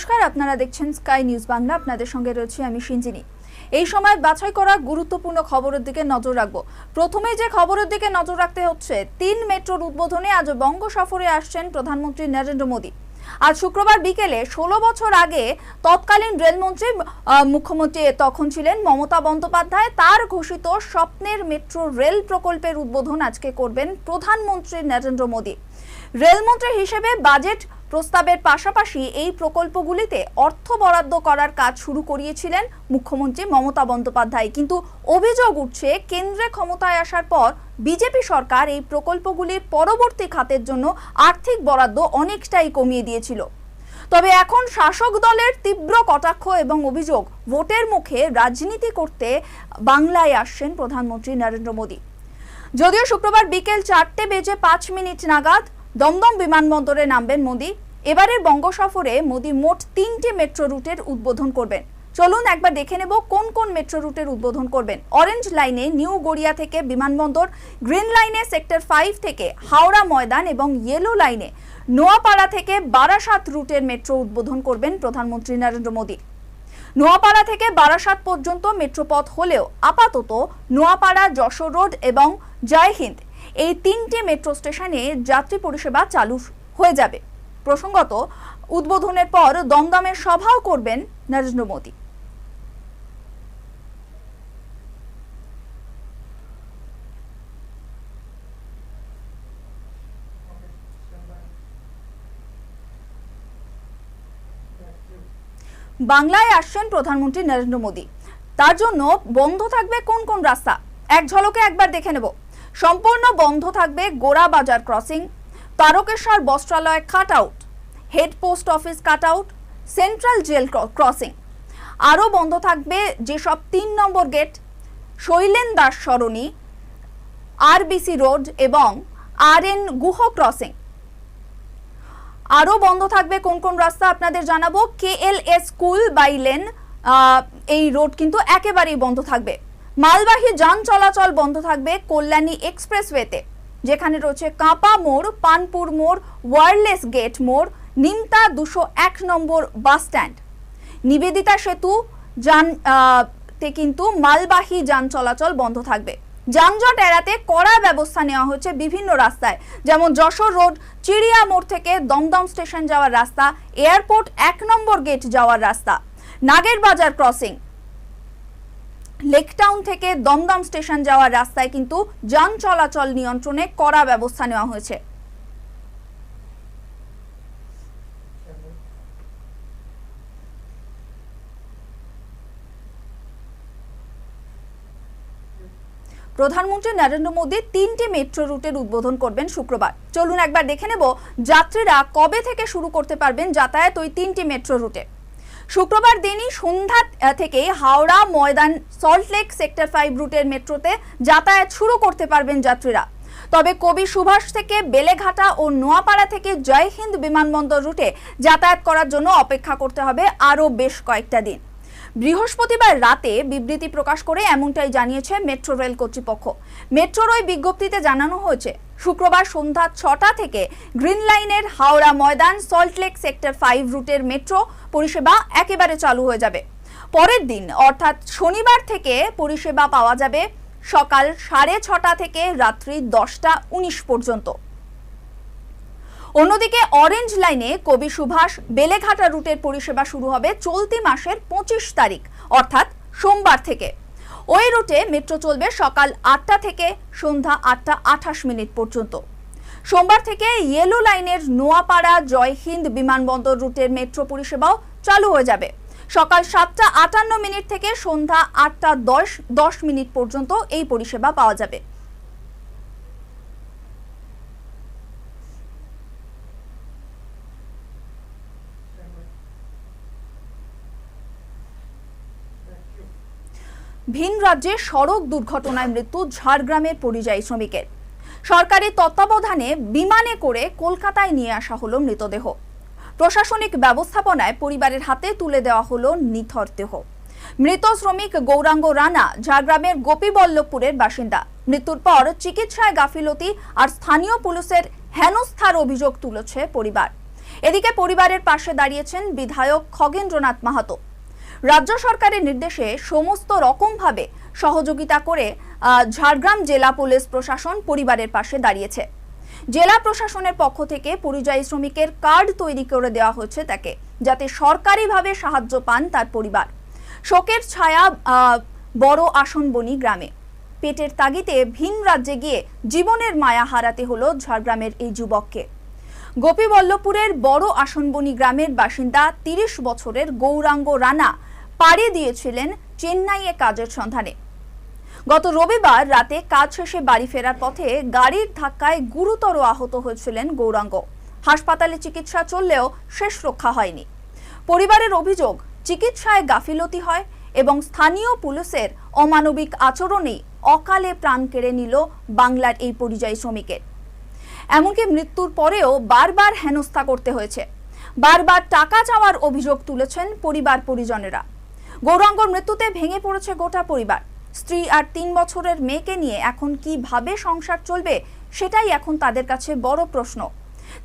নমস্কার, আপনারা দেখছেন স্কাই নিউজ বাংলা আপনাদের সঙ্গে রয়েছে আমি সিঞ্জিনী। এই সময় বাছাই করা গুরুত্বপূর্ণ খবরের দিকে নজর রাখব। প্রথমে যে খবরের দিকে নজর রাখতে হচ্ছে, তিন মেট্রোর উদ্বোধনে আজ বঙ্গ সফরে আসছেন প্রধানমন্ত্রী নরেন্দ্র মোদী। আজ শুক্রবার বিকেলে ষোলো বছর আগে তৎকালীন রেলমন্ত্রী মুখ্যমন্ত্রী তখন ছিলেন মমতা বন্দ্যোপাধ্যায়। তার ঘোষিত স্বপ্নের মেট্রো রেল প্রকল্পের উদ্বোধন আজকে করবেন প্রধানমন্ত্রী নরেন্দ্র মোদী। রেলমন্ত্রী হিসেবে বাজেট প্রস্তাবের পাশাপাশি এই প্রকল্পগুলিতে অর্থ বরাদ্দ করার কাজ শুরু করিয়েছিলেন মুখ্যমন্ত্রী মমতা বন্দ্যোপাধ্যায়। কিন্তু অভিযোগ উঠছে, কেন্দ্রে ক্ষমতায় আসার পর বিজেপি সরকার এই প্রকল্পগুলির পরবর্তী খাতের জন্য আর্থিক বরাদ্দ অনেকটাই কমিয়ে দিয়েছিল। তবে এখন শাসক দলের তীব্র কটাক্ষ এবং অভিযোগ, ভোটের মুখে রাজনীতি করতে বাংলায় আসছেন প্রধানমন্ত্রী নরেন্দ্র মোদী। যদিও শুক্রবার বিকেল চারটে বেজে পাঁচ মিনিট নাগাদ দমদম বিমানবন্দরে নামবেন মোদী। এবারের বঙ্গ সফরে মোদি মোট তিনটি মেট্রো রুটের উদ্বোধন করবেন। চলুন একবার দেখে নেব কোন কোন মেট্রো রুটের উদ্বোধন করবেন। অরেঞ্জ লাইনে নিউ গড়িয়া থেকে বিমানবন্দর গ্রিন লাইনে সেক্টর ফাইভ থেকে হাওড়া ময়দান এবং ইয়েলো লাইনে নোয়াপাড়া থেকে বারাসাত রুটের মেট্রো উদ্বোধন করবেন প্রধানমন্ত্রী নরেন্দ্র মোদী। নোয়াপাড়া থেকে বারাসাত পর্যন্ত মেট্রোপথ হলেও আপাতত নোয়াপাড়া, যশোর রোড এবং জয় হিন্দ এই তিনটি মেট্রো স্টেশনে যাত্রী পরিষেবা চালু হয়ে যাবে। প্রসঙ্গত, উদ্বোধনের পর দমদমের সভাও করবেন নরেন্দ্র মোদী। বাংলায় আসছেন প্রধানমন্ত্রী নরেন্দ্র মোদী। তার জন্য বন্ধ থাকবে কোন কোন রাস্তা? এক ঝলকে একবার দেখে নেব। সম্পূর্ণ বন্ধ থাকবে গোড়া বাজার ক্রসিং, তারকেশ্বর বস্ত্রালয় cut out head post office cut out central jail crossing. আরও বন্ধ থাকবে যেসব তিন নম্বর গেট, শৈলেন দাস সরণি আরবিসি রোড এবং আর এন গুহ ক্রসিং। আরও বন্ধ থাকবে কোন কোন রাস্তা আপনাদের জানাব। K L S school by lane এই রোড কিন্তু একেবারেই বন্ধ থাকবে। মালবাহী যান চলাচল বন্ধ থাকবে কল্যাণী এক্সপ্রেসওয়েতে, যেখানে রয়েছে কাঁপা মোড়, পানপুর মোড়, ওয়ারলেস গেট মোড়, নিমতা দুশো এক নম্বর বাস স্ট্যান্ড। নিবেদিতা সেতু, যান তে কিন্তু মালবাহী যান চলাচল বন্ধ থাকবে। যানজট এড়াতে কড়া ব্যবস্থা নেওয়া হচ্ছে বিভিন্ন রাস্তায়। যেমন যশোর রোড, চিড়িয়া মোড় থেকে দমদম স্টেশন যাওয়ার রাস্তা, এয়ারপোর্ট এক নম্বর গেট যাওয়ার রাস্তা। নাগের বাজার ক্রসিং। লেকটাউন থেকে দমদম স্টেশন যাওয়ার রাস্তায় কিন্তু যান চলাচল নিয়ন্ত্রণে কড়া ব্যবস্থা নেওয়া হয়েছে। প্রধানমন্ত্রী নরেন্দ্র মোদী তিনটি মেট্রো রুটের উদ্বোধন করবেন শুক্রবার। চলুন একবার দেখে নেব যাত্রীরা কবে থেকে শুরু করতে পারবেন যাতায়াত ওই তিনটি মেট্রো রুটে। শুক্রবার দিনই সন্ধ্যা থেকে Howrah, Maidan Salt Lake sector five রুটের মেট্রোতে যাতায়াত শুরু করতে পারবেন যাত্রীরা। তবে কবি সুভাষ থেকে বেলেঘাটা ও নোয়াপাড়া থেকে জয় হিন্দ বিমানবন্দর রুটে যাতায়াত করার জন্য অপেক্ষা করতে হবে আরও বেশ কয়েকটা দিন। বৃহস্পতিবার রাতে বিবৃতি প্রকাশ করে এমনটাই জানিয়েছে মেট্রো রেল কর্তৃপক্ষ। মেট্রোর ওই বিজ্ঞপ্তিতে জানানো হয়েছে, শুক্রবার সন্ধ্যা ছটা থেকে গ্রিন লাইনের Howrah Maidan Salt Lake sector five রুটের মেট্রো পরিষেবা একেবারে চালু হয়ে যাবে। পরের দিন, অর্থাৎ শনিবার থেকে পরিষেবা পাওয়া যাবে সকাল সাড়ে ছটা থেকে রাত্রি দশটা উনিশ পর্যন্ত। অন্যদিকে অরেঞ্জ লাইনে কবি সুভাষ বেলেঘাটা রুটের পরিষেবা শুরু হবে চলতি মাসের পঁচিশ তারিখ, অর্থাৎ সোমবার থেকে। ওই রুটে মেট্রো চলবে সকাল আটটা থেকে সন্ধ্যা আটটা আঠাশ মিনিট পর্যন্ত। সোমবার থেকে ইয়েলো লাইনের নোয়াপাড়া, জয় হিন্দ বিমানবন্দর রুটের মেট্রো পরিষেবাও চালু হয়ে যাবে। সকাল সাতটা আটান্ন মিনিট থেকে সন্ধ্যা আটটা দশ দশ মিনিট পর্যন্ত এই পরিষেবা পাওয়া যাবে। ভিন রাজ্যে সড়ক দুর্ঘটনায় মৃত্যু ঝাড়গ্রামের পরিযায়ী শ্রমিকের। সরকারি তত্ত্বাবধানে বিমানে করে কলকাতায় নিয়ে আসা হলো মৃতদেহ। প্রশাসনিক ব্যবস্থাপনায় পরিবারের হাতে তুলে দেওয়া হলো নিথর দেহ। মৃত শ্রমিক গৌরাঙ্গ রানা ঝাড়গ্রামের গোপীবল্লভপুরের বাসিন্দা। মৃত্যুর পর চিকিৎসায় গাফিলতি আর স্থানীয় পুলিশের হেনস্থার অভিযোগ তুলেছে পরিবার। এদিকে পরিবারের পাশে দাঁড়িয়েছেন বিধায়ক খগেন্দ্রনাথ মাহাতো। রাজ্য সরকারের নির্দেশে সমস্ত রকমভাবে সহযোগিতা করে ঝাড়গ্রাম জেলা পুলিশ প্রশাসন পরিবারের পাশে দাঁড়িয়েছে। জেলা প্রশাসনের পক্ষ থেকে পরিযায়ী শ্রমিকের কার্ড তৈরি করে দেওয়া হয়েছে তাকে, যাতে সরকারিভাবে সাহায্য পান তার পরিবার। শোকের ছায়া বড় আসনবনি গ্রামে। পেটের তাগিতে ভিন রাজ্যে গিয়ে জীবনের মায়া হারাতে হলো ঝাড়গ্রামের এই যুবককে। গোপীবল্লভপুরের বড় আসনবনি গ্রামের বাসিন্দা তিরিশ বছরের গৌরাঙ্গ রানা পাড়ি দিয়েছিলেন চেন্নাইয়ে কাজের সন্ধানে। গত রবিবার রাতে কাজ শেষে বাড়ি ফেরার পথে গাড়ির ধাক্কায় গুরুতর আহত হয়েছিলেন গৌরাঙ্গ। হাসপাতালে চিকিৎসা চললেও শেষ রক্ষা হয়নি। পরিবারের অভিযোগ, চিকিৎসায় গাফিলতি হয় এবং স্থানীয় পুলিশের অমানবিক আচরণেই অকালে প্রাণ কেড়ে নিল বাংলার এই পরিযায়ী শ্রমিকের। এমনকি মৃত্যুর পরেও বারবার হেনস্থা করতে হয়েছে। বারবার টাকা চাওয়ার অভিযোগ তুলেছেন পরিবার পরিজনেরা। গৌরাঙ্গর মৃত্যুতে ভেঙে পড়েছে গোটা পরিবার। স্ত্রী আর তিন বছরের মেয়েকে নিয়ে এখন কীভাবে সংসার চলবে, সেটাই এখন তাদের কাছে বড় প্রশ্ন।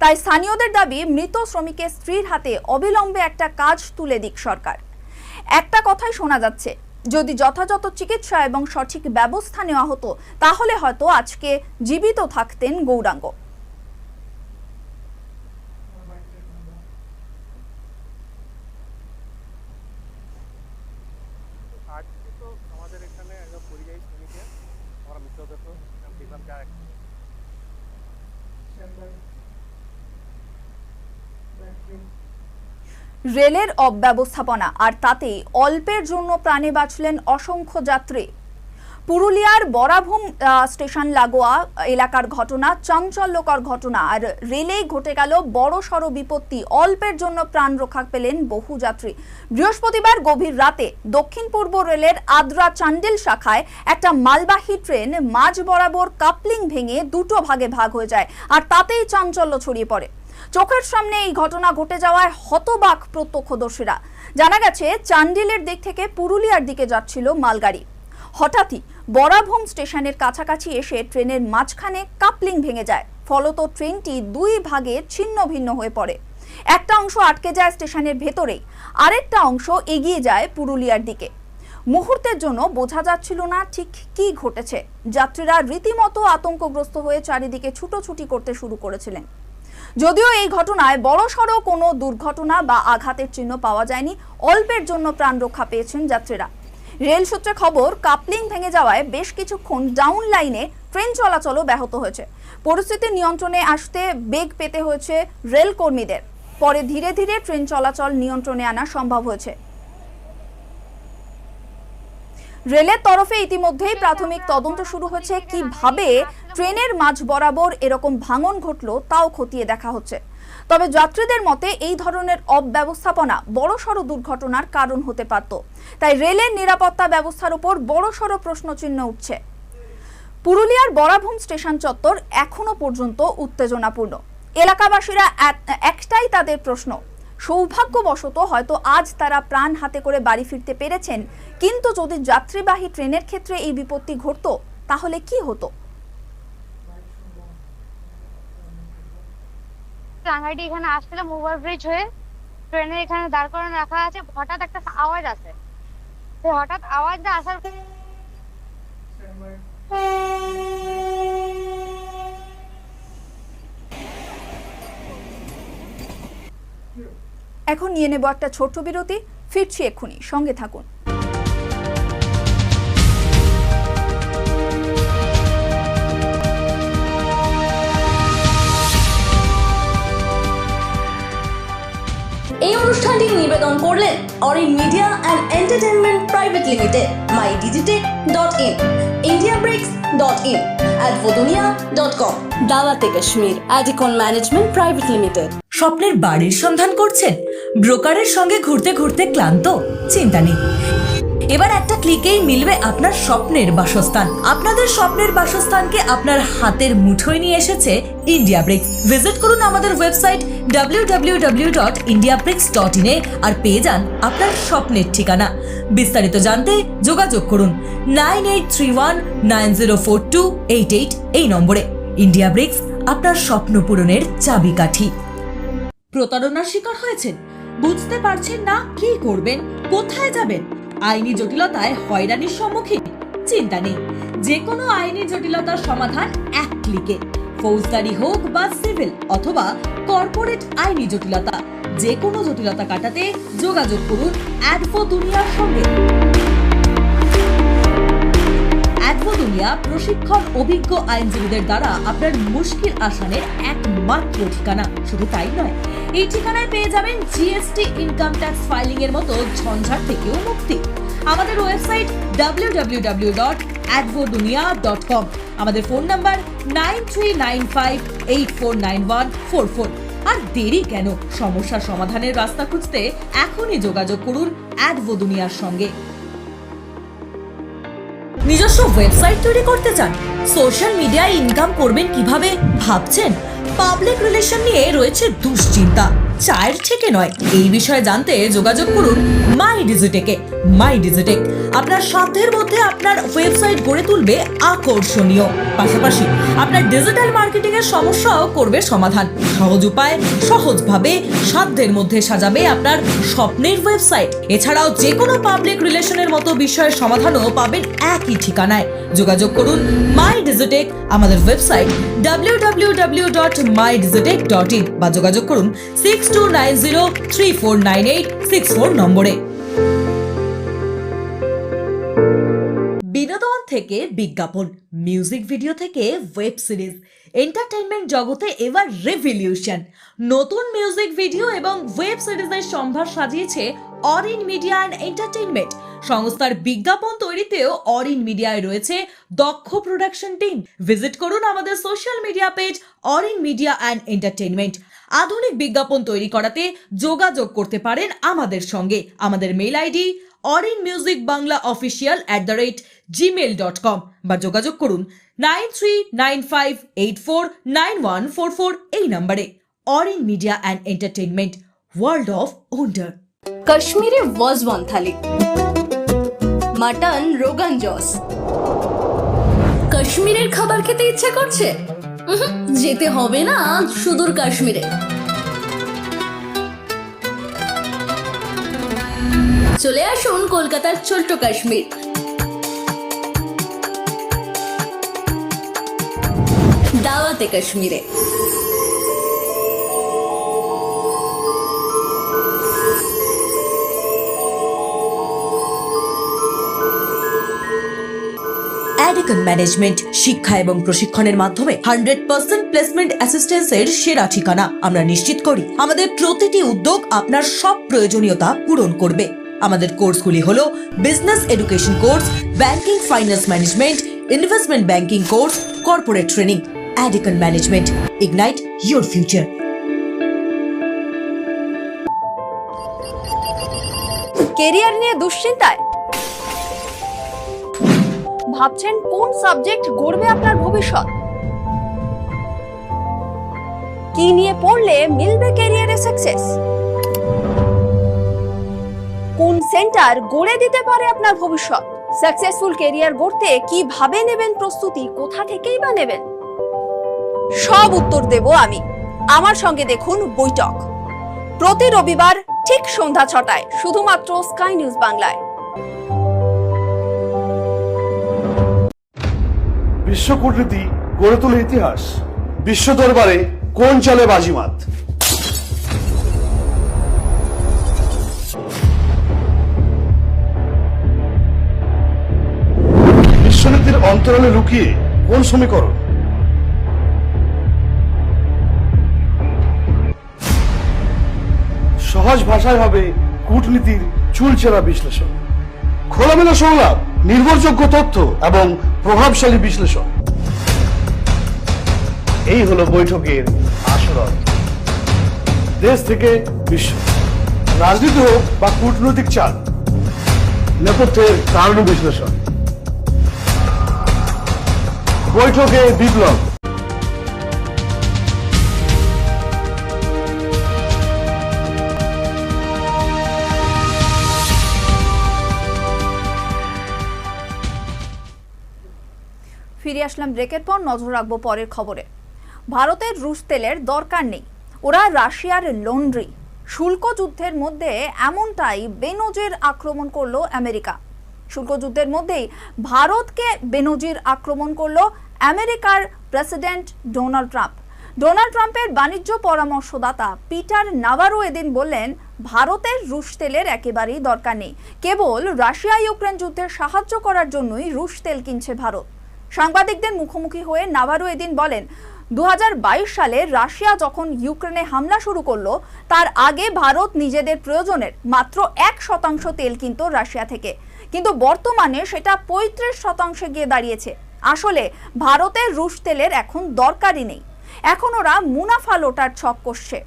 তাই স্থানীয়দের দাবি, মৃত শ্রমিকের স্ত্রীর হাতে অবিলম্বে একটা কাজ তুলে দিক সরকার। একটা কথাই শোনা যাচ্ছে, যদি যথাযথ চিকিৎসা এবং সঠিক ব্যবস্থা নেওয়া হতো, তাহলে হয়তো আজকে জীবিত থাকতেন গৌরাঙ্গ আজকে তো আমাদের এখানে একজন পরিযায়ী শ্রমিকের আমরা মৃতদেহ আর রেলের অব্যবস্থাপনা আর তাতেই অল্পের জন্য প্রাণে বাঁচলেন অসংখ্য যাত্রী। পুরুলিয়ার বরাভূম স্টেশন লাগোয়া এলাকার ঘটনা, চাঞ্চল্যকর ঘটনা, আর রেলেই ঘটে গেল বড় সড় বিপত্তি। অল্পের জন্য প্রাণ রক্ষা পেলেন বহু যাত্রী। বৃহস্পতিবার গভীর রাতে দক্ষিণ পূর্ব রেলের আদ্রা চান্ডেল শাখায় একটা মালবাহী ট্রেন মাঝ বরাবর কাপলিং ভেঙে দুটো ভাগে ভাগ হয়ে যায়, আর তাতেই চাঞ্চল্য ছড়িয়ে পড়ে। চোখের সামনে এই ঘটনা ঘটে যাওয়ায় হতবাক প্রত্যক্ষদর্শীরা। জানা গেছে, চান্ডিলের দিক থেকে পুরুলিয়ার দিকে যাচ্ছিল মালগাড়ি। হঠাৎই বরাভূম স্টেশনের কাছাকাছি এসে ট্রেনের মাঝখানে কাপলিং ভেঙে যায়। ফলত ট্রেনটি দুই ভাগে ছিন্ন ভিন্ন হয়ে পড়ে। একটা অংশ আটকে যায় স্টেশনের ভেতরেই, আরেকটা অংশ এগিয়ে যায় পুরুলিয়ার দিকে। মুহূর্তের জন্য বোঝা যাচ্ছিল না ঠিক কি ঘটেছে। যাত্রীরা রীতিমতো আতঙ্কগ্রস্ত হয়ে চারিদিকে ছুটোছুটি করতে শুরু করেছিলেন। যদিও এই ঘটনায় বড়সড় কোনো দুর্ঘটনা বা আঘাতের চিহ্ন পাওয়া যায়নি, অল্পের জন্য প্রাণ রক্ষা পেয়েছেন যাত্রীরা। রেল সূত্রে খবর, কাপলিং ভেঙে যাওয়ায় বেশ কিছুক্ষণ ডাউন লাইনে ট্রেন চলাচলও ব্যাহত হয়েছে। পরিস্থিতি নিয়ন্ত্রণে আসতে বেগ পেতে হয়েছে রেল কর্মীদের পরে ধীরে ধীরে ট্রেন চলাচল নিয়ন্ত্রণে আনা সম্ভব হয়েছে। রেলের তরফে ইতিমধ্যেই প্রাথমিক তদন্ত শুরু হয়েছে। কীভাবে ট্রেনের মাঝ বরাবর এরকম ভাঙন ঘটলো তাও খতিয়ে দেখা হচ্ছে। তবে যাত্রীদের মতে এই ধরনের অব্যবস্থাপনা বড়সড় দুর্ঘটনার কারণ হতে পারত। তাই রেলের নিরাপত্তা ব্যবস্থার উপর বড়সড় প্রশ্নচিহ্ন উঠছে। পুরুলিয়ার বরাভূম স্টেশন চত্বর এখনও পর্যন্ত উত্তেজনাপূর্ণ। এলাকাবাসীরা একটাই তাদের প্রশ্ন সৌভাগ্যবশত হয়তো আজ তারা প্রাণ হাতে করে বাড়ি ফিরতে পেরেছেন। কিন্তু যদি যাত্রীবাহী ট্রেনের ক্ষেত্রে এই বিপত্তি ঘটতো, তাহলে কি হতো? রাঙাইটি এখানে আসছিলাম ওভারব্রিজ হয়ে। ট্রেনের এখানে দাঁড় করানো রাখা আছে। হঠাৎ একটা আওয়াজ আসে। হঠাৎ আওয়াজটা আসার এখন নিয়ে নেব একটা ছোট্ট বিরতি ফিরছি এক্ষুনি সঙ্গে থাকুন। এই অনুষ্ঠানটি নিবেদন করলেন Arin media and entertainment private limited my digitech dot in India bricks dot in Advodunia dot com Dawate Kashmir Adicon management private limited. স্বপ্নের বাড়ির সন্ধান করছেন। ব্রোকারের সঙ্গে ঘুরতে ঘুরতে ক্লান্ত। চিন্তা নেই। এবার একটা ক্লিকেই মিলবে আপনার স্বপ্নের বাসস্থান। আপনাদের স্বপ্নের বাসস্থানকে আপনার হাতের মুঠোয় নিয়ে এসেছে ইন্ডিয়া ব্রিক্স ভিজিট করুন আমাদের ওয়েবসাইট www.indiabricks.in এ আর পেয়ে যান আপনার স্বপ্নের ঠিকানা। বিস্তারিত জানতে যোগাযোগ করুন nine eight three one nine zero four two eight eight এই নম্বরে। ইন্ডিয়া ব্রিক্স আপনার স্বপ্ন পূরণের চাবিকাঠি। প্রতারণার শিকার হয়েছেন। বুঝতে পারছেন না কি করবেন, কোথায় যাবেন। আইনি জটিলতায় হয়রানির সম্মুখীন, চিন্তা নেই। যে কোনো আইনি জটিলতার সমাধান এক ক্লিকে। ফৌজদারি হোক বা সিভিল অথবা কর্পোরেট আইনি জটিলতা যে কোনো জটিলতা কাটাতে যোগাযোগ করুন অ্যাডভো দুনিয়ার সঙ্গে। অ্যাডভো দুনিয়া প্রশিক্ষণ অভিজ্ঞ আইনজীবীদের দ্বারা আপনার মুশকিল আসানের একমাত্র ঠিকানা। শুধু তাই নয় এই ঠিকানায় পেয়ে যাবেন জিএসটি ইনকাম ট্যাক্স ফাইলিং এর মতো ঝঞ্ঝাট থেকেও মুক্তি। আমাদের ওয়েবসাইট www.advodunia.com আমাদের phone number nine three nine five eight four nine one four four আর দেরি কেন? সমস্যার সমাধানের রাস্তা খুঁজতে এখনই যোগাযোগ করুন অ্যাডভো দুনিয়ার সঙ্গে। নিজস্ব ওয়েবসাইট তৈরি করতে চান? সোশ্যাল মিডিয়ায় ইনকাম করবেন কীভাবে? ভাবছেন? পাবলিক রিলেশন নিয়ে রয়েছে দুশ্চিন্তা। চায়ের থেকে নয়। এই বিষয়ে জানতে যোগাযোগ করুন মাই ডিজিটেকে মাই ডিজিটেক আপনার সাধ্যের মধ্যে আপনার ওয়েবসাইট গড়ে তুলবে আকর্ষণীয়। পাশাপাশি আপনার ডিজিটাল মার্কেটিং এর সমস্যাও করবে সমাধান। সহজ উপায়, সহজভাবে সাধ্যের মধ্যে সাজাবে আপনার স্বপ্নের ওয়েবসাইট এছাড়াও যে কোনো পাবলিক রিলেশনের মতো বিষয়ের সমাধানও পাবেন একই ঠিকানায়। যোগাযোগ করুন মাই ডিজিটেক আমাদের ওয়েবসাইট www.mydigitech.in বা যোগাযোগ করুন সিক্স নম্বরে। বিনোদন থেকে বিজ্ঞাপন মিউজিক ভিডিও থেকে ওয়েব সিরিজ এন্টারটেইনমেন্ট জগতে এবার রেভলিউশন নতুন মিউজিক ভিডিও এবং ওয়েব সিরিজের সম্ভার সাজিয়েছে অরিন মিডিয়া অ্যান্ড এন্টারটেইনমেন্ট সংস্থার বিজ্ঞাপন তৈরিতেও অরিন মিডিয়ায় রয়েছে দক্ষ প্রোডাকশন টিম ভিজিট করুন আমাদের social media page Arin media and entertainment আধুনিক বিজ্ঞাপন তৈরি করাতে যোগাযোগ করতে পারেন আমাদের সঙ্গে। আমাদের mail ID Arin music Bangla official at the rate Gmail dot com বা যোগাযোগ করুন nine three nine five eight four nine one four four এই নাম্বারে। Arin media and entertainment world of wonder Kashmiri wazwan thali. Mutton, rogan josh. কাশ্মীরের খাবার খেতে ইচ্ছে করছে? যেতে হবে না সুদূর কাশ্মীরে। চলে আসুন কলকাতার ছোট্ট কাশ্মীর। দাওয়াতে কাশ্মীরে। অ্যাডিকন ম্যানেজমেন্ট শিক্ষা এবং প্রশিক্ষণের মাধ্যমে হান্ড্রেড পার্সেন্ট প্লেসমেন্ট অ্যাসিস্ট্যান্সের সেরা ঠিকানা আমরা নিশ্চিত করি। আমাদের প্রতিটি উদ্যোগ আপনার সব প্রয়োজনীয়তা পূরণ করবে। আমাদের কোর্সগুলি হলো business education course banking finance management investment banking course corporate training Adicon management ignite your future career নিয়ে দুশ্চিন্তায়? ভাবছেন কোন সাবজেক্ট গড়বে আপনার ভবিষ্যৎ? কি নিয়ে পড়লে মিলবে ক্যারিয়ারে সাকসেস কোন সেন্টার গড়ে দিতে পারে আপনার ভবিষ্যৎ? সাকসেসফুল ক্যারিয়ার গড়তে কীভাবে নেবেন প্রস্তুতি? কোথা থেকেই বা নেবেন? সব উত্তর দেব আমি। আমার সঙ্গে দেখুন বৈঠক। প্রতি রবিবার ঠিক সন্ধ্যা ছটায়, শুধুমাত্র স্কাই নিউজ বাংলায়। বিশ্ব কূটনীতি গড়ে তোলে ইতিহাস। বিশ্ব দরবারে কোন চলে বাজিমাত? বিশ্বনীতির অন্তরালে লুকিয়ে কোন সমীকরণ? সহজ ভাষায় হবে কূটনীতির চুলচেরা বিশ্লেষণ। খোলামেলা সংলাপ। নির্ভরযোগ্য তথ্য এবং প্রভাবশালী বিশ্লেষণ। এই হলো বৈঠকের আসল দেশ থেকে বিশ্ব। রাজনীতি হোক বা কূটনৈতিক চাল, নেপথ্যের কারণ বিশ্লেষণ। বৈঠকে বিপ্লব। ফিরে আসলাম ব্রেকের পর নজর রাখব পরের খবরে। ভারতের রুশ তেলের দরকার নেই। ওরা রাশিয়ার লন্ড্রি। শুল্ক যুদ্ধের মধ্যে এমনটাই বেনজির আক্রমণ করল আমেরিকা। শুল্ক যুদ্ধের মধ্যেই ভারতকে বেনজির আক্রমণ করল আমেরিকার প্রেসিডেন্ট ডোনাল্ড ট্রাম্প। ডোনাল্ড ট্রাম্পের বাণিজ্য পরামর্শদাতা পিটার নাভারো এদিন বললেন, ভারতের রুশ তেলের একেবারেই দরকার নেই। কেবল রাশিয়া ইউক্রেন যুদ্ধে সাহায্য করার জন্যই রুশ তেল কিনছে ভারত। সাংবাদিকদের মুখোমুখি হয়ে নাভারো এদিন বলেন দু হাজার বাইশ সালে রাশিয়া যখন ইউক্রেনে হামলা শুরু করল, তার আগে ভারত নিজেদের প্রয়োজনের মাত্র এক শতাংশ তেল কিনত রাশিয়া থেকে। কিন্তু বর্তমানে সেটা পঁয়ত্রিশ শতাংশে গিয়ে দাঁড়িয়েছে। আসলে ভারতের রুশ তেলের এখন দরকারই নেই। এখন ওরা মুনাফা লোটার ছক কষছে।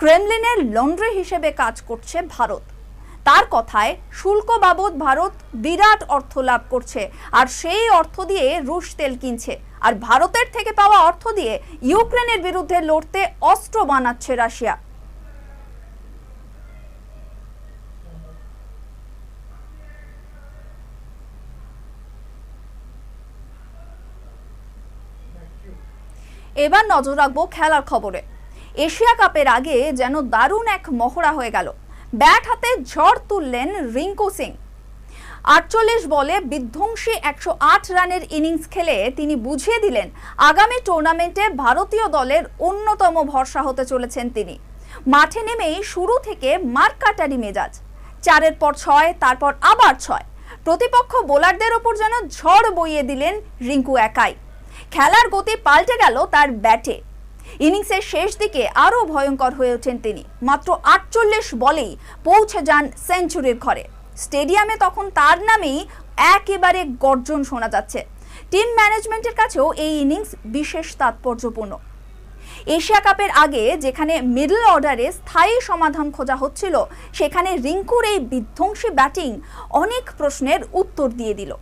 ক্রেমলিনের লন্ড্রি হিসেবে কাজ করছে ভারত। তার কথায় শুল্ক বাবদ ভারত বিরাট অর্থ লাভ করছে, আর সেই অর্থ দিয়ে রুশ তেল কিনছে। আর ভারতের থেকে পাওয়া অর্থ দিয়ে ইউক্রেনের বিরুদ্ধে লড়তে অস্ত্র বানাচ্ছে রাশিয়া। এবার নজর রাখব খেলার খবরে। এশিয়া কাপের আগে যেন দারুণ এক মহড়া হয়ে গেল। ব্যাট হাতে ঝড় তুললেন রিঙ্কু সিং। আটচল্লিশ বলে বিধ্বংসী একশো আট রানের ইনিংস খেলে তিনি বুঝিয়ে দিলেন, আগামী টুর্নামেন্টে ভারতীয় দলের অন্যতম ভরসা হতে চলেছেন তিনি। মাঠে নেমেই শুরু থেকে মার্কাটারি মেজাজ। চারের পর ছয়, তারপর আবার ছয়। প্রতিপক্ষ বোলারদের ওপর যেন ঝড় বইয়ে দিলেন রিঙ্কু একাই। খেলার গতি পাল্টে গেল তার ব্যাটে। ইনিংসের শেষ দিকে আরও ভয়ঙ্কর হয়ে ওঠেন তিনি। মাত্র আটচল্লিশ বলেই পৌঁছে যান সেঞ্চুরির ঘরে। স্টেডিয়ামে তখন তার নামেই একেবারে গর্জন শোনা যাচ্ছে। টিম ম্যানেজমেন্টের কাছেও এই ইনিংস বিশেষ তাৎপর্যপূর্ণ। এশিয়া কাপের আগে যেখানে মিডল অর্ডারে স্থায়ী সমাধান খোঁজা হচ্ছিল, সেখানে রিঙ্কুর এই বিধ্বংসী ব্যাটিং অনেক প্রশ্নের উত্তর দিয়ে দিল।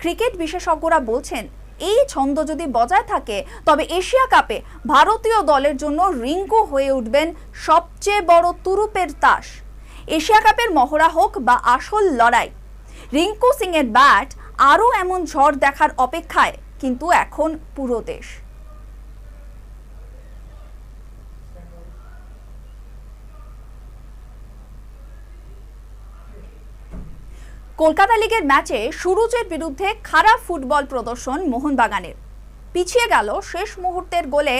ক্রিকেট বিশেষজ্ঞরা বলছেন এই ছন্দ যদি বজায় থাকে, তবে এশিয়া কাপে ভারতীয় দলের জন্য রিঙ্কু হয়ে উঠবেন সবচেয়ে বড় তুরুপের তাস। এশিয়া কাপের মহড়া হোক বা আসল লড়াই, রিঙ্কু সিংয়ের ব্যাট আরও এমন ঝড় দেখার অপেক্ষায় কিন্তু এখন পুরো দেশ। কলকাতা লিগের ম্যাচে সুরুজের বিরুদ্ধে খারাপ ফুটবল প্রদর্শন মোহনবাগানের। পিছিয়ে গেল শেষ মুহূর্তের গোলে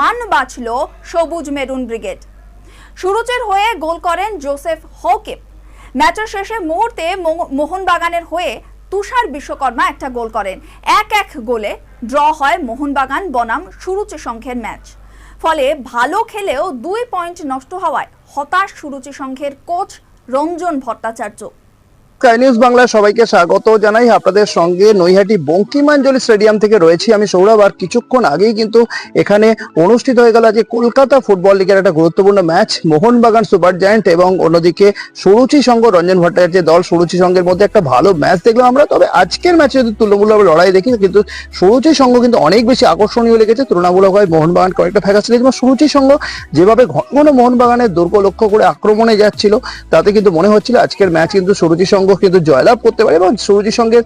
মান বাঁচল সবুজ মেরুন ব্রিগেড। সুরুজের হয়ে গোল করেন জোসেফ হকেপ ম্যাচের শেষে মুহূর্তে মোহনবাগানের হয়ে তুষার বিশ্বকর্মা একটা গোল করেন। এক এক গোলে ড্র হয় মোহনবাগান বনাম সুরুচি সংঘের ম্যাচ। ফলে ভালো খেলেও দুই পয়েন্ট নষ্ট হওয়ায় হতাশ সুরুচি সংঘের coach Ranjan Bhattacharya. Sky News বাংলায় সবাইকে স্বাগত জানাই। আপনাদের সঙ্গে নৈহাটি বঙ্কিমাঞ্জলি স্টেডিয়াম থেকে রয়েছি আমি সৌরভ। আর কিছুক্ষণ আগেই কিন্তু এখানে অনুষ্ঠিত হয়ে গেল আজকে কলকাতা ফুটবল লিগের একটা গুরুত্বপূর্ণ ম্যাচ, মোহনবাগান সুপার জায়ান্ট এবং অন্যদিকে সুরুচি সংঘ রঞ্জন ভট্টাচার্যের দল সুরুচি সংঘের মধ্যে একটা ভালো ম্যাচ দেখলাম আমরা। তবে আজকের ম্যাচে যদি তুলনামূলক লড়াই দেখি, কিন্তু সুরুচি সংঘ কিন্তু অনেক বেশি আকর্ষণীয় লেগেছে। তুলনামূলকভাবে মোহনবাগান কয়েকটা ফ্যাকাস লেগেছে সুরুচি সংঘ যেভাবে ঘন ঘন মোহনবাগানের দুর্গ লক্ষ্য করে আক্রমণে যাচ্ছিল, তাতে কিন্তু মনে হচ্ছিল আজকের ম্যাচ কিন্তু সুরুচি সংঘ কিন্তু জয়লাভ করতে পারে এবং সুরুচি সঙ্গে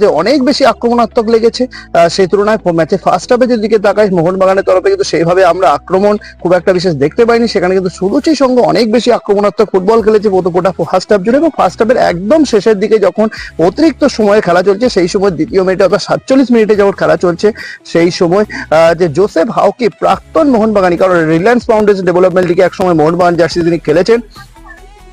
যে অনেক বেশি আক্রমণাত্মক লেগেছে সেই তুলনায় ম্যাচে ফার্স্ট হাফে যদি তাকাই মোহনবাগানের তরফে কিন্তু সেইভাবে আমরা আক্রমণ খুব একটা বিশেষ দেখতে পাইনি। সেখানে কিন্তু সুরুচি সঙ্গে অনেক বেশি আক্রমণাত্মক ফুটবল খেলেছে গোটা ফার্স্ট হাফ জুড়ে এবং ফার্স্ট হাফের একদম শেষের দিকে যখন অতিরিক্ত সময়ে খেলা চলছে, সেই সময় দ্বিতীয় মিনিটে অর্থাৎ সাতচল্লিশ মিনিটে যখন খেলা চলছে, সেই সময় যে জোসেফ হাউকি প্রাক্তন মোহনবাগানি, কারণ রিলায়েন্স ফাউন্ডেশন ডেভেলপমেন্ট লিগে একসময় মোহনবাগান জার্সি তিনি খেলেছেন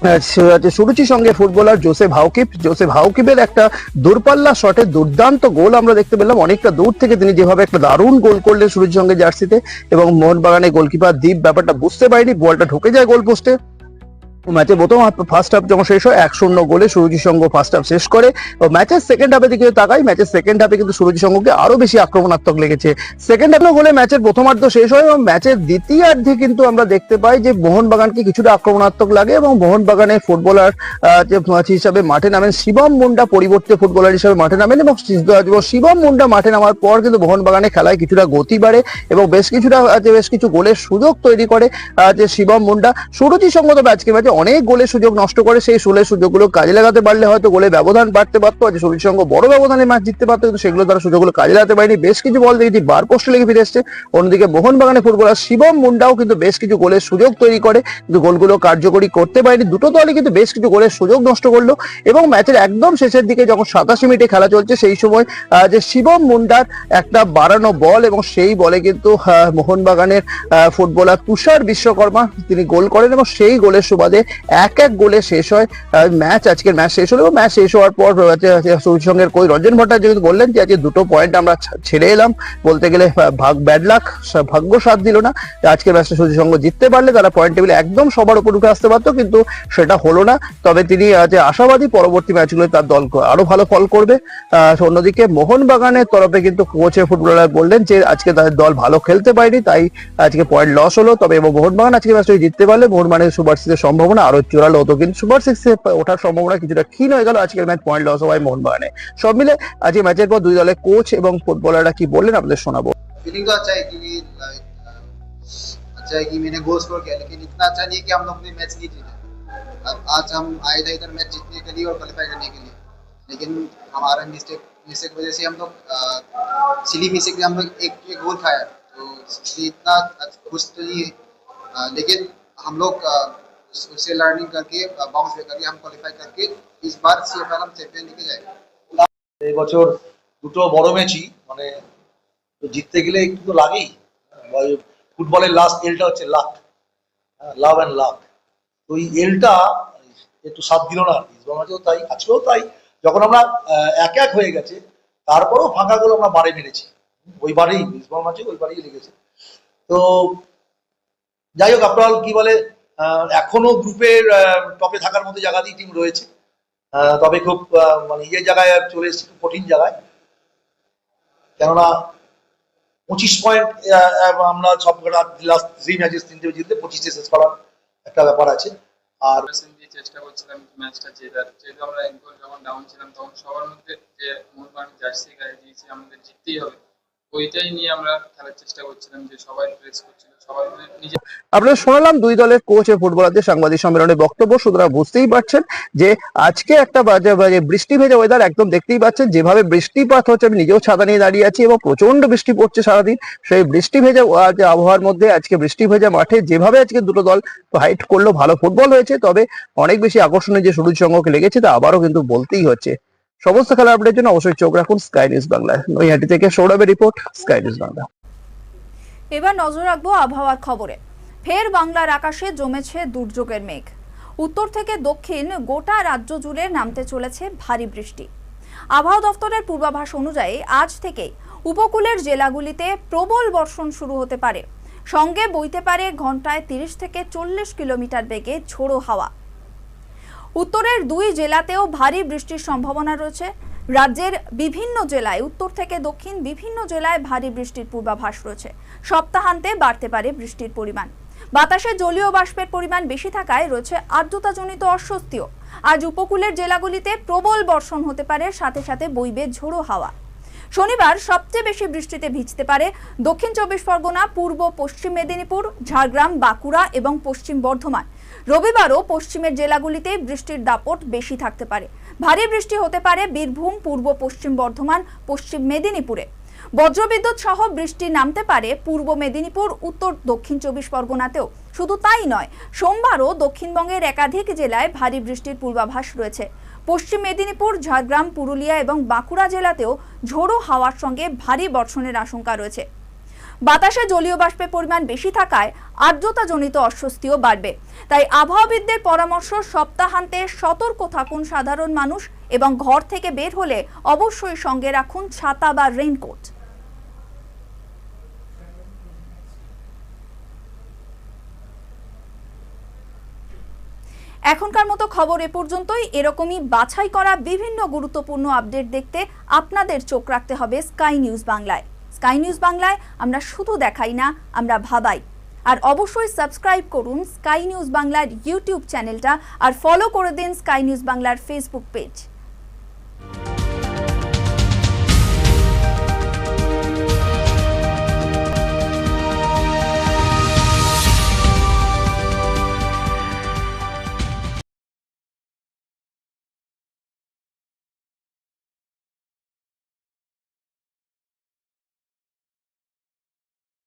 আহ, সে- যে সুরুচি সঙ্গে ফুটবলার জোসেফ হাউকিপ। জোসেফ হাউকিপের একটা দূরপাল্লা শটে দুর্দান্ত গোল আমরা দেখতে পেলাম। অনেকটা দূর থেকে তিনি যেভাবে একটা দারুণ গোল করলেন সুরুচি সঙ্গে জার্সিতে এবং মোহনবাগানের গোলকিপার দ্বীপ ব্যাপারটা বুঝতে পারেনি। বলটা ঢুকে যায় গোল পোস্টে ম্যাচে প্রথম ফার্স্ট হাফ যখন শেষ হয়, এক শূন্য গোলে সুরজি সংঘ ফার্স্ট হাফ শেষ করে। ম্যাচের সেকেন্ড হাফে দিকে তাকাই ম্যাচের সেকেন্ড হাফে কিন্তু সুরজি সংঘকে আরও বেশি আক্রমণাত্মক লেগেছে। সেকেন্ড হাফে গোলে ম্যাচের প্রথমার্ধ শেষ হয়, এবং ম্যাচের দ্বিতীয়ার্ধে কিন্তু আমরা দেখতে পাই যে মোহনবাগানকে কিছুটা আক্রমণাত্মক লাগে, এবং মোহনবাগানের ফুটবলার যে হিসাবে মাঠে নামেন শিবম মুন্ডা, পরিবর্তে ফুটবলার হিসাবে মাঠে নামেন, এবং শিবম মুন্ডা মাঠে নামার পর কিন্তু মোহনবাগানের খেলায় কিছুটা গতি বাড়ে, এবং বেশ কিছুটা বেশ কিছু গোলের সুযোগ তৈরি করে যে শিবম মুন্ডা। সুরজি সংঘ তবে আজকে ম্যাচে যে অনেক গোলের সুযোগ নষ্ট করে সেই গোলের সুযোগগুলো কাজে লাগাতে পারলে হয়তো গোলে ব্যবধান বাড়তে পারতো, আজ শরীর সঙ্গে বড় ব্যবধানে ম্যাচ জিততে পারতো, কিন্তু সেগুলো তারা সুযোগগুলো কাজে লাগাতে পারেনি। বেশ কিছু বল দেখেছি, বার পোস্টে লেগে ফিরে এসছে। অন্যদিকে মোহনবাগানের ফুটবলার শিবম মুন্ডাও কিন্তু বেশ কিছু গোলের সুযোগ তৈরি করে, কিন্তু গোলগুলো কার্যকরী করতে পারেনি। দুটো দলই কিন্তু বেশ কিছু গোলের সুযোগ নষ্ট করল এবং ম্যাচের একদম শেষের দিকে যখন সাতাশি মিনিটে খেলা চলছে, সেই সময় যে শিবম মুন্ডার একটা বাড়ানো বল এবং সেই বলে কিন্তু মোহনবাগানের ফুটবলার তুষার বিশ্বকর্মা তিনি গোল করেন এবং সেই গোলের সুবাদে এক এক গোলে শেষ হয়। ম্যাচ আজকের ম্যাচ শেষ হলো ম্যাচ শেষ হওয়ার পর সূর্য সঙ্গের কই রঞ্জন ভট্টাচার্য কিন্তু বললেন যে, আজকে দুটো পয়েন্ট আমরা ছেড়ে এলাম। বলতে গেলে ভাগ ব্যাড লাক ভাগ্য সাথ দিল না। আজকের ম্যাচটা সূর্য সঙ্গ জিততে পারলে তারা পয়েন্ট টেবিলে একদম সবার উপর উঠে আসতে পারতো, কিন্তু সেটা হলো না। তবে তিনি যে আশাবাদী পরবর্তী ম্যাচগুলো তার দল আরও ভালো ফল করবে। অন্যদিকে মোহনবাগানের তরফে কিন্তু কোচের ফুটবলার বললেন যে, আজকে তাদের দল ভালো খেলতে পারেনি, তাই আজকে পয়েন্ট লস হলো। তবে এবং মোহনবাগান আজকে ম্যাচটা জিততে পারলে, মোহনবাগানের সুপার সিক্সের সম্ভাবনা আরো জোরালো হতো কিন্তু সুপার সিক্সে ওঠার সম্ভাবনা কিছুটা ক্ষীণ হয়ে গেল আজকের ম্যাচ পয়েন্ট লস হওয়ায় মোহনবাগানে সব মিলে আজকে ম্যাচের পর দুই দলের কোচ এবং ফুটবলাররা কি বললেন আপনাদের শোনাবো फीलिंग तो अच्छा है क्योंकि like, अ, अच्छा है कि मैंने गोल स्कोर किया लेकिन इतना अच्छा नहीं है कि हम लोग ने मैच नहीं जीता अब आज हम आए थे इधर मैच जीतने के लिए और क्वालिफाई करने के लिए लेकिन हमारा मिस्टेक मिस्टेक वजह से हम लोग सिली मिस्टेक में हम लोग एक एक गोल खाया तो इसलिए इतना खुश तो नहीं है अ, लेकिन हम लोग अ, उस- उससे लर्निंग करके बाउंस बैक करके हम क्वालिफाई करके इस बार सी एफ एल हम चैंपियन लेके जाएंगे এই বছর দুটো বড় ম্যাচই মানে তো জিততে গেলে একটু তো লাগেই বা এই ফুটবলের লাস্ট এলটা হচ্ছে লাক লাভ অ্যান্ড লাক তো এই এলটা একটু সাথ দিল না ইসবাল ম্যাচেও তাই আজকেও তাই যখন আমরা আহ, এক এক হয়ে গেছে তারপরেও ফাঁকাগুলো আমরা বারে মেরেছি ওই বারেই ইসবাল ম্যাচে ওই বারেই লেগেছে তো যাই হোক আপনার কি বলে আহ, এখনও গ্রুপের টপে থাকার মতো জায়গাতেই টিম রয়েছে। তবে খুব মানে ইয়ে জায়গায় চলে এসেছে কঠিন জায়গায়। কেননা পঁচিশ পয়েন্ট আমরা সব লাস্ট থ্রি ম্যাচেস তিনটে জিতলে পঁচিশে শেষ করার একটা ব্যাপার আছে। আর চেষ্টা করছিলাম ম্যাচটা জেতার। যেহেতু আমরা এক যখন ডাউন ছিলাম, তখন সবার মধ্যে যে মোহনবাগান জার্সি গায়ে দিয়েছি, আমাদের জিততেই হবে। ওইটাই নিয়ে আমরা খেলার চেষ্টা করছিলাম যে সবাই প্রেস করছিল। আপনারা শোনালাম দুই দলের কোচ ও ফুটবলারদের সাংবাদিক সম্মেলনে বক্তব্য, সুতরাং বুঝতেই পারছেন যে আজকে একটা বাজে বাজে বৃষ্টি ভেজা ওয়েদার একদম দেখতেই পাচ্ছেন। যেভাবে বৃষ্টিপাত হচ্ছে, আমি নিজেও ছাতা নিয়ে দাঁড়িয়ে আছি এবং প্রচণ্ড বৃষ্টি পড়ছে সারাদিন। সেই বৃষ্টি ভেজা আবহাওয়ার মধ্যে আজকে বৃষ্টি ভেজা মাঠে যেভাবে আজকে দুটো দল ফাইট করল, ভালো ফুটবল হয়েছে। তবে অনেক বেশি আকর্ষণীয় যে সরুজ সংঘকে লেগেছে, তা আবারও কিন্তু বলতেই হচ্ছে। সমস্ত খেলা আপডেটের জন্য অবশ্যই চোখ রাখুন স্কাই নিউজ বাংলায় নৈহাটি থেকে সৌরভের রিপোর্ট স্কাই নিউজ বাংলা এবার নজর রাখব আবহাওয়ার খবরে। ফের বাংলার আকাশে জমেছে দুর্যোগের মেঘ। উত্তর থেকে দক্ষিণ গোটা রাজ্য জুড়ে নামতে চলেছে ভারী বৃষ্টি। আবহাওয়া দফতরের পূর্বাভাস অনুযায়ী আজ থেকে উপকূলের জেলাগুলিতে প্রবল বর্ষণ শুরু হতে পারে। সঙ্গে বইতে পারে ঘন্টায় তিরিশ থেকে চল্লিশ কিলোমিটার বেগে ঝোড়ো হাওয়া। উত্তরের দুই জেলাতেও ভারী বৃষ্টির সম্ভাবনা রয়েছে। রাজ্যের বিভিন্ন জেলায়, উত্তর থেকে দক্ষিণ বিভিন্ন জেলায় ভারী বৃষ্টির পূর্বাভাস রয়েছে। সপ্তাহান্তে বাড়তে পারে বৃষ্টির পরিমাণ। বাতাসে জলীয় বাষ্পের পরিমাণ বেশি থাকায় রয়েছে আর্দ্রতাজনিত অস্বস্তিও। আজ উপকূলের জেলাগুলিতে প্রবল বর্ষণ হতে পারে, সাথে সাথে বইবে ঝোড়ো হাওয়া। শনিবার সবচেয়ে বেশি বৃষ্টিতে ভিজতে পারে দক্ষিণ চব্বিশ পরগনা, পূর্ব, পশ্চিম মেদিনীপুর, ঝাড়গ্রাম, বাঁকুড়া এবং পশ্চিম বর্ধমান। রবিবারও পশ্চিমের জেলাগুলিতে বৃষ্টির দাপট বেশি থাকতে পারে। ভারী বৃষ্টি হতে পারে বীরভূম, পূর্ব, পশ্চিম বর্ধমান, পশ্চিম মেদিনীপুরে। বজ্রবিদ্যুৎ সহ বৃষ্টি নামতে পারে পূর্ব মেদিনীপুর, উত্তর দক্ষিণ চব্বিশ পরগনাতেও। শুধু তাই নয়, সোমবারও দক্ষিণবঙ্গের একাধিক জেলায় ভারী বৃষ্টির পূর্বাভাস রয়েছে। পশ্চিম মেদিনীপুর, ঝাড়গ্রাম, পুরুলিয়া এবং বাঁকুড়া জেলাতেও ঝোড়ো হাওয়ার সঙ্গে ভারী বর্ষণের আশঙ্কা রয়েছে। বাতাসে জলীয় বাষ্পের পরিমাণ বেশি থাকায় আর্দ্রতাজনিত অস্বস্তিও বাড়বে। তাই আবহাওয়াবিদদের পরামর্শ, সপ্তাহান্তে সতর্ক থাকুন সাধারণ মানুষ এবং ঘর থেকে বের হলে অবশ্যই সঙ্গে রাখুন ছাতা বা রেইনকোট। এখনকার মতো খবর এ পর্যন্তই। এরকমই বাছাই করা বিভিন্ন গুরুত্বপূর্ণ আপডেট দেখতে আপনাদের চোখ রাখতে হবে স্কাই নিউজ বাংলায়। স্কাই নিউজ বাংলায় আমরা শুধু দেখাই না, আমরা ভাবাই। আর অবশ্যই সাবস্ক্রাইব করুন স্কাই নিউজ বাংলার ইউটিউব চ্যানেলটা আর ফলো করে দিন স্কাই নিউজ বাংলার ফেসবুক পেজ।